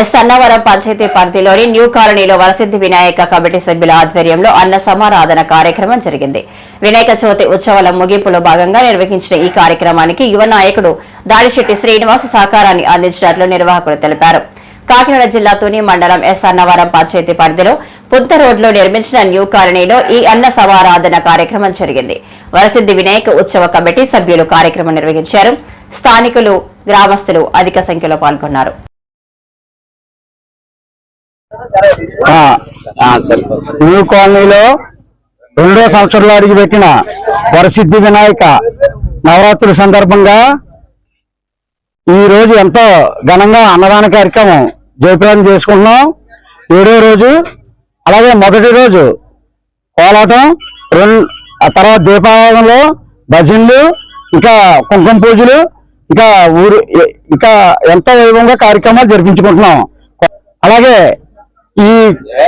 Yes Annavaram panchayat పరిధిలోని new కాలనీలో Varasiddhi Vinayaka committee సభ్యుల ఆధ్వర్యంలో అన్న సమారాధన కార్యక్రమం జరిగింది. వినాయక చవితి ఉత్సవాల ముగింపులో భాగంగా నిర్వహించిన ఈ కార్యక్రమానికి యువ నాయకుడు దాడిశెట్టి శ్రీనివాస్ సహకారాన్ని అందించినట్లు నిర్వాహకులు తెలిపారు. కాకినాడ జిల్లా తుని మండలం ఎస్ అన్నవరం పంచాయతీ పరిధిలో పుంత రోడ్లో నిర్మించిన న్యూ కాలనీలో ఈ అన్న సమారాధన కార్యక్రమం జరిగింది. వరసిద్ధి వినాయక ఉత్సవ కమిటీ సభ్యులు కార్యక్రమం నిర్వహించారు. స్థానికులు గ్రామస్తులు అధిక సంఖ్యలో పాల్గొన్నారు. న్యూ కాలనీలో రెండో సంవత్సరంలో అడిగిపెట్టిన వరసిద్ధి వినాయక నవరాత్రుల సందర్భంగా ఈ రోజు ఎంతో ఘనంగా అన్నదాన కార్యక్రమం జయప్రదం చేసుకుంటున్నాం. ఏడో రోజు అలాగే మొదటి రోజు కోలాటం రెండు ఆ తర్వాత దీపావళిలో భజనలు ఇంకా కుంకుమ పూజలు ఇంకా ఊరు ఇంకా ఎంతో వైభవంగా కార్యక్రమాలు జరిపించుకుంటున్నాం. అలాగే ఈ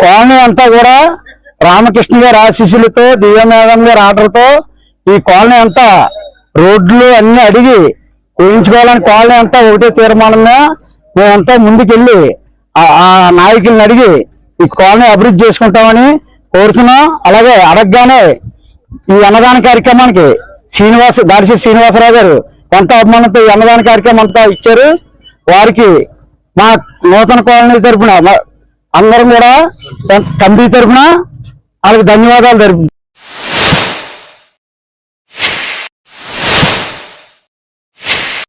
కాలనీ అంతా కూడా రామకృష్ణ గారి ఆశీస్సులతో దివ్యమేఘం గారి ఆర్డర్తో ఈ కాలనీ అంతా రోడ్లు అన్ని అడిగి వేయించుకోవాలని కాలనీ అంతా ఒకటే తీర్మానంగా మేమంతా ముందుకెళ్ళి ఆ- నాయకుల్ని అడిగి ఈ కాలనీ అభివృద్ధి చేసుకుంటామని కోరుతున్నాం. అలాగే అడగగానే ఈ అన్నదాన కార్యక్రమానికి శ్రీనివాస్ దాడిశెట్టి శ్రీనివాసరావు గారు ఎంత అభిమానంతో ఈ అన్నదాన కార్యక్రమం అంతా ఇచ్చారు. వారికి మా నూతన కాలనీ తరపున అందరం కూడా కమిటీ తరఫున వాళ్ళకి ధన్యవాదాలు జరుపు